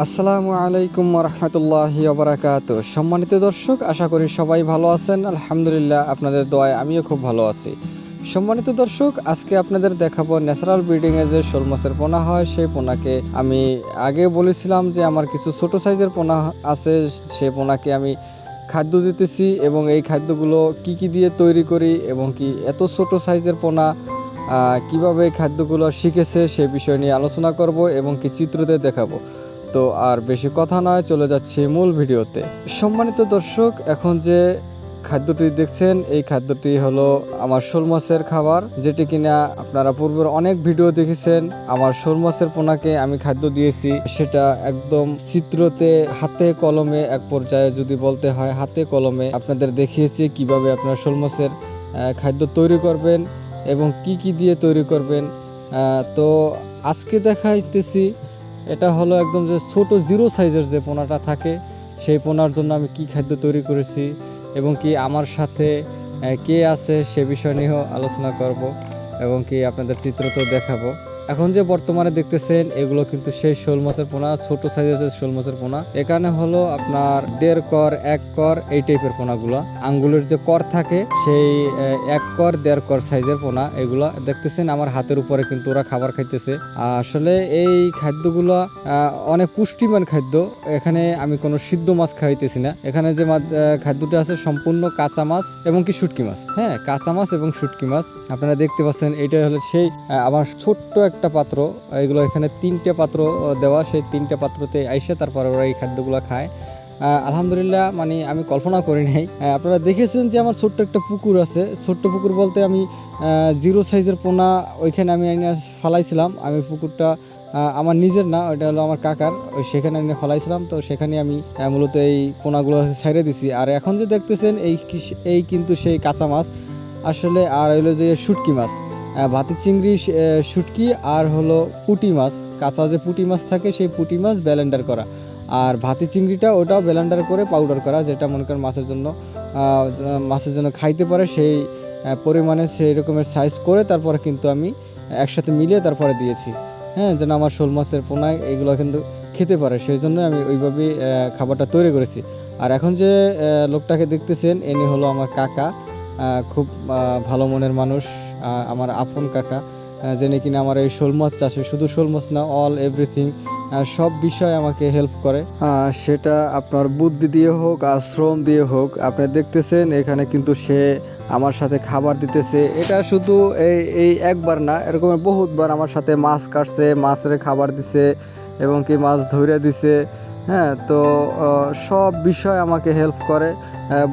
আসসালামু আলাইকুম রহমতুল্লাহ বারাকাত সম্মানিত দর্শক, আশা করি সবাই ভালো আছেন। আলহামদুলিল্লাহ আপনাদের দোয়ায় আমিও খুব ভালো আছি। সম্মানিত দর্শক, আজকে আপনাদের দেখাবো ন্যাচারাল ব্রিডিংয়ে যে শোল মাছের পোনা হয়, সেই পোনাকে আমি আগে বলেছিলাম যে আমার কিছু ছোট সাইজের পোনা আছে, সে পোনাকে আমি খাদ্য দিতেছি এবং এই খাদ্যগুলো কি কি দিয়ে তৈরি করি এবং কি এত ছোট সাইজের পোনা কীভাবে খাদ্যগুলো শিখেছে সে বিষয় নিয়ে আলোচনা করব এবং কি চিত্রতে দেখাবো। তো আর বেশি কথা নয়, চলে যাচ্ছি মূল ভিডিওতে। সম্মানিত দর্শক, এখন যে খাদ্যটি দেখছেন, এই খাদ্যটি হলো আমার শোল মাছের খাবার, যেটি কিনা আপনারা পূর্বের অনেক ভিডিও দেখেছেন, আমার শোল মাছের পোনাকে আমি খাদ্য দিয়েছি। সেটা একদম চিত্রতে, হাতে কলমে, এক পর্যায়ে যদি বলতে হয়, হাতে কলমে আপনাদের দেখিয়েছি কীভাবে আপনার শোল মাছের খাদ্য তৈরি করবেন এবং কি কি দিয়ে তৈরি করবেন। তো আজকে দেখাইতেছি এটা হলো একদম যে ছোট জিরো সাইজের যে পোনাটা থাকে, সেই পোনার জন্য আমি কি খাদ্য তৈরি করেছি এবং কি আমার সাথে কে আছে সে বিষয় নিয়েও আলোচনা করব এবং কি আপনাদের চিত্র তো দেখাবো। এখন যে বর্তমানে দেখতেছেন, এগুলো কিন্তু সেই শোল মাছের পোনা, ছোট সাইজের শোল মাছের পোনা। এখানে হলো আপনার দেড় কর, এক কর, এই টাইপের পোনাগুলো। আঙ্গুলের যে কর থাকে, সেই এক কর, দেড় কর সাইজের পোনা, এগুলো দেখতেছেন, আমার হাতের উপরে কিন্তু ওরা খাবার খাইতেছে। আসলে এই খাদ্যগুলো অনেক পুষ্টিমান খাদ্য। এখানে আমি কোনো সিদ্ধ মাছ খাইতেছি না। এখানে যে খাদ্যটা আছে, সম্পূর্ণ কাঁচা মাছ এবং কি শুটকি মাছ। হ্যাঁ কাঁচা মাছ এবং শুটকি মাছ। আপনারা দেখতে পাচ্ছেন এটা হলো সেই আমার ছোট্ট একটা পাত্র, এগুলো এখানে তিনটে পাত্র দেওয়া। সেই তিনটে পাত্রতে আইসে তারপরে ওরা এই খাদ্যগুলো খায়। আলহামদুলিল্লাহ মানে আমি কল্পনা করি নাই। আপনারা দেখেছেন যে আমার ছোট্ট একটা পুকুর আছে। ছোট্ট পুকুর বলতে আমি জিরো সাইজের পোনা ওইখানে আমি ফালাইছিলাম। আমি পুকুরটা আমার নিজের না, ওইটা হলো আমার কাকার। ওই সেখানে এনে ফলাইছিলাম। তো সেখানে আমি মূলত এই পোনাগুলো ছাইড়ে দিছি। আর এখন যে দেখতেছেন, এই এই কিন্তু সেই কাঁচা মাছ। আসলে আর হলো যে শুটকি মাছ। ভাতি চিংড়ি শুটকি আর হলো পুটি মাছ। কাঁচা যে পুটি মাছ থাকে, সেই পুঁটি মাছ ব্যালেন্ডার করা। আর ভাতি চিংড়িটা ওটাও ব্যালেন্ডার করে পাউডার করা, যেটা মনে করেন মাছের জন্য মাছের জন্য খাইতে পারে। সেই পরিমাণে সেই রকমের সাইজ করে তারপরে কিন্তু আমি একসাথে মিলিয়ে তারপরে দিয়েছি। হ্যাঁ যেন আমার শোল মাছের পোনায় এগুলো কিন্তু খেতে পারে। সেই জন্য আমি ওইভাবেই খাবারটা তৈরি করেছি। আর এখন যে লোকটাকে দেখতেছেন, এনি হলো আমার কাকা। খুব ভালো মনের মানুষ। আমার আপন কাকা যিনি কিনা আমার এই শোল মাছ চাষে, শুধু শোল মাছ না অল এভরিথিং সব বিষয়ে আমাকে হেল্প করে। সেটা আপনার বুদ্ধি দিয়ে হোক আর শ্রম দিয়ে হোক, আপনি দেখতেছেন, এখানে কিন্তু সে আমার সাথে খাবার দিতেছে। এটা শুধু এই এই একবার না, এরকম বহুতবার আমার সাথে মাছ কাটছে, মাছের খাবার দিছে, এবং কি মাছ ধরে দিছে হ্যাঁ তো সব বিষয় আমাকে হেল্প করে।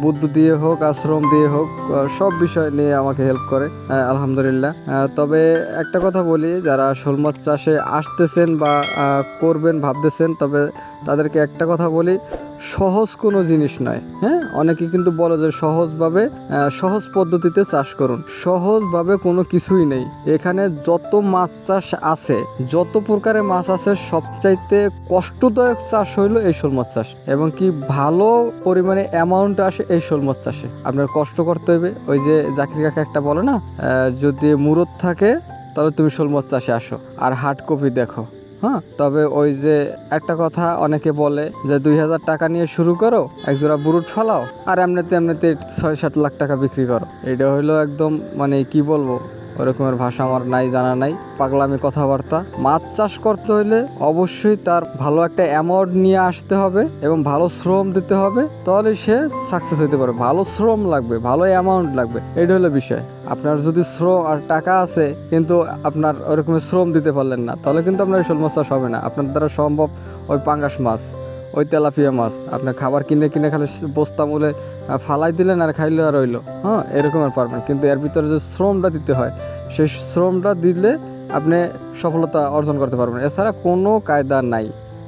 বুদ্ধি দিয়ে হোক, আশ্রম দিয়ে হোক সব বিষয় নিয়ে আমাকে হেল্প করে আলহামদুলিল্লাহ। তবে একটা কথা বলি, যারা শোল মাছ চাষে আসতেছেন বা করবেন, ভাবতেছেন, তবে তাদেরকে একটা কথা বলি, সহজ কোনো জিনিস নয় হ্যাঁ? অনেকে কিন্তু বলে যে সহজভাবে সহজ পদ্ধতিতে চাষ করুন। সহজভাবে কোনো কিছুই নেই। এখানে যত মাছ চাষ আছে, যত প্রকারের মাছ আছে, সবচাইতে কষ্টদায়ক চাষ হইল এই শোল মাছ চাষ। এবং কি ভালো পরিমাণে অ্যামাউন্ট আসে, এই শোল মাছ চাষে আপনার কষ্ট করতে হবে ওই যে জাকির কাকা একটা বলে না যদি মুরত থাকে, তাহলে তুমি শোল মাছ চাষে আসো। আর হার্ড কপি দেখো হ্যাঁ? তবে ওই যে একটা কথা অনেকে বলে যে, দুই হাজার টাকা নিয়ে শুরু করো, একজোড়া বুরুট ফালাও, আর এমনিতে এমনিতে ছয় সাত লাখ টাকা বিক্রি করো। এটা হইল একদম মানে কি বলব? ওরকমের ভাষা আমার নাই, জানা নাই। পাগলামি কথাবার্তা। মাছ চাষ করতে হলে অবশ্যই তার ভালো একটা অ্যামাউন্ট নিয়ে আসতে হবে এবং ভালো শ্রম দিতে হবে, তাহলে সে সাকসেস হতে পারে ভালো শ্রম লাগবে, ভালো অ্যামাউন্ট লাগবে, এটা হলো বিষয়। আপনার যদি শ্রম আর টাকা আছে, কিন্তু আপনার ওরকমের শ্রম দিতে পারলেন না, তাহলে কিন্তু আপনার শোল মাছ চাষ হবে না। আপনার দ্বারা সম্ভব ওই পাঙ্গাস মাছ। ওই তেলাপিয়া মাছ। আপনার খাবার কিনে কিনে খালি বস্তা মূলে ফালাই দিলেন আর খাইলে আর রইল। হ্যাঁ এরকম আর পারবেন। কিন্তু এর ভিতরে যে শ্রমটা দিতে হয়, সেই শ্রমটা দিলে আপনি সফলতা অর্জন করতে পারবেন। এছাড়া কোনো কায়দা নাই,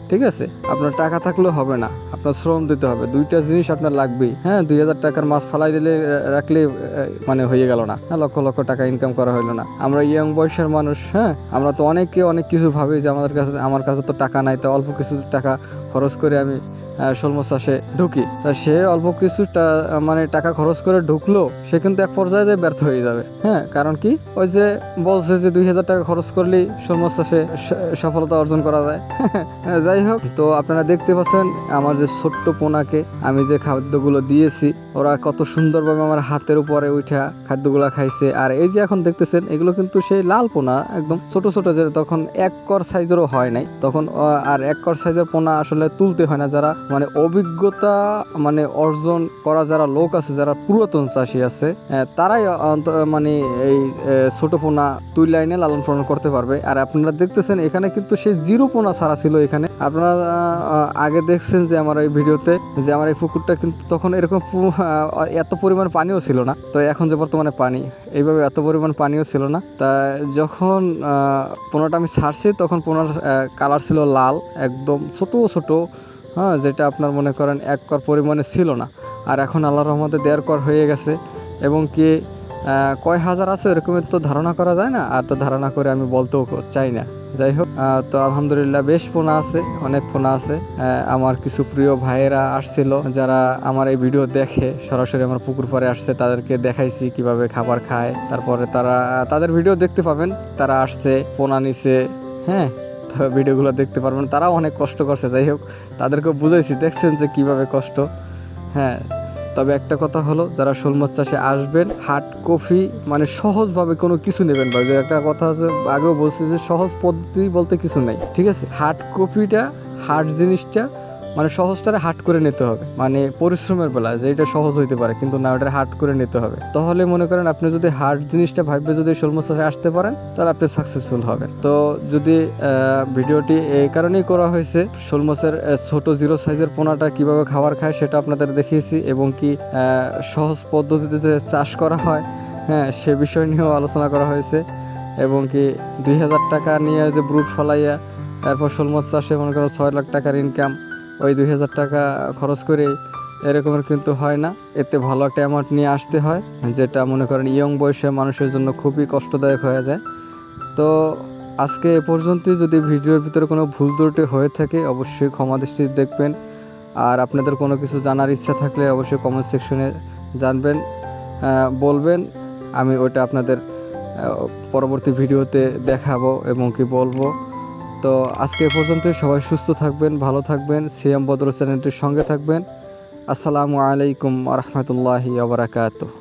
ঠিক আছে? আপনার টাকা থাকলেও হবে না, আপনার শ্রম দিতে হবে। দুইটা জিনিস আপনার লাগবেই। হ্যাঁ দুই হাজার টাকার মাছ ফালাই দিলে রাখলে মানে হয়ে গেল না। হ্যাঁ লক্ষ লক্ষ টাকা ইনকাম করা হলো না। আমরা ইয়াং বয়সের মানুষ হ্যাঁ? আমরা তো অনেকে অনেক কিছু ভাবি যে আমাদের কাছে, আমার কাছে তো টাকা নাই, তো অল্প কিছু টাকা খরচ করে আমি আহ, আহ, শোল মাছ চাষে ঢুকি। তা সে অল্প কিছু মানে টাকা খরচ করে ঢুকলো সে কিন্তু এক পর্যায়ে যে ব্যর্থ হয়ে যাবে। হ্যাঁ কারণ কি? ওই যে বলছে যে দুই হাজার টাকা খরচ করলেই শোল মাছ চাষে সফলতা অর্জন করা যায়। যাই হোক তো আপনারা দেখতে পাচ্ছেন আমার যে ছোট্ট পোনাকে আমি যে খাদ্যগুলো দিয়েছি ওরা কত সুন্দরভাবে আমার হাতের উপরে উঠা খাদ্যগুলো খাইছে। আর এই যে এখন দেখতেছেন এগুলো কিন্তু সেই লাল পোনা একদম ছোট ছোট যে তখন এক কর সাইজেরও হয় নাই। তখন আর এক কর সাইজের পোনা আসলে তুলতে হয় না, যারা মানে অভিজ্ঞতা মানে অর্জন করা যারা লোক আছে, যারা পুরাতন চাষি আছে তারাই মানে এই ছোট পোনা তুই লাইনে লালন পালন করতে পারবে। আর আপনারা দেখতেছেন, এখানে কিন্তু সেই জিরো পোনা ছাড়া ছিল এখানে। আপনারা আগে দেখছেন যে আমার এই ভিডিওতে যে আমার এই পুকুরটা কিন্তু তখন এরকম এত পরিমাণ পানিও ছিল না। তো এখন যে বর্তমানে পানি, এইভাবে এত পরিমাণ পানিও ছিল না। তা যখন পোনাটা আমি ছাড়ছি, তখন পোনার কালার ছিল লাল, একদম ছোট ছোট হ্যাঁ যেটা আপনার মনে করেন এক কর পরিমাণে ছিল না। আর এখন আল্লাহ রহমতে দেড় কর হয়ে গেছে এবং কি কয় হাজার আছে এরকমের তো ধারণা করা যায় না? আর তো ধারণা করে আমি বলতেও চাই না। যাই হোক তো আলহামদুলিল্লাহ বেশ পোনা আছে, অনেক পোনা আছে। আমার কিছু প্রিয় ভাইয়েরা আসছিল যারা আমার এই ভিডিও দেখে, সরাসরি আমার পুকুর পাড়ে আসছে, তাদেরকে দেখাইছি কীভাবে খাবার খায়। তারপরে তারা, তাদের ভিডিও দেখতে পাবেন, তারা আসছে পোনা নিছে হ্যাঁ। ভিডিওগুলো দেখতে পারবেন তারাও অনেক কষ্ট করছে, যাই হোক তাদেরকে বুঝাইছি, দেখছেন যে কীভাবে কষ্ট। হ্যাঁ তবে একটা কথা হলো, যারা শোল মাছ চাষে আসবেন, হাট, কফি মানে সহজভাবে কোনো কিছু নেবেন বা যে একটা কথা আছে, আগেও বলছি যে সহজ পদ্ধতি বলতে কিছু নাই, ঠিক আছে? হাট, কফিটা, হাট জিনিসটা মানে সহজটারে হাট করে নিতে হবে। মানে পরিশ্রমের বেলা, যে এটা সহজ হইতে পারে, কিন্তু না ওটা হাট করে নিতে হবে। তাহলে মনে করেন আপনি যদি হার্ড জিনিসটা ভাববে যদি শোল চাষে আসতে পারেন, তাহলে আপনি সাকসেসফুল হবেন। তো যদি ভিডিওটি এই কারণেই করা হয়েছে শোল ছোট জিরো সাইজের পোনাটা কীভাবে খাবার খায় সেটা আপনাদের দেখিয়েছি এবং কি সহজ পদ্ধতিতে যে চাষ করা হয় হ্যাঁ সে বিষয় নিয়েও আলোচনা করা হয়েছে এবং কি দুই হাজার টাকা নিয়ে যে ব্রুট ফলাইয়া, তারপর শোল চাষে মনে করো ছয় লাখ টাকার ইনকাম ওই দুই হাজার টাকা খরচ করে এরকমের কিন্তু হয় না। এতে ভালো একটা অ্যামাউন্ট নিয়ে আসতে হয়, যেটা মনে করেন ইয়ং বয়সে মানুষের জন্য খুবই কষ্টদায়ক হয়ে যায়। তো আজকে এ পর্যন্তই। যদি ভিডিওর ভিতরে কোনো ভুল ত্রুটি হয়ে থাকে, অবশ্যই ক্ষমা দৃষ্টি দেখবেন। আর আপনাদের কোনো কিছু জানার ইচ্ছা থাকলে অবশ্যই কমেন্ট সেকশনে জানবেন বলবেন। আমি ওটা আপনাদের পরবর্তী ভিডিওতে দেখাবো এবং কি বলব। তো আজকে পর্যন্ত সবাই সুস্থ থাকবেন, ভালো থাকবেন। সিএম বদর চ্যানেলটির সঙ্গে থাকবেন। আসসালামু আলাইকুম রহমতুল্লাহি আবরাকাতুহ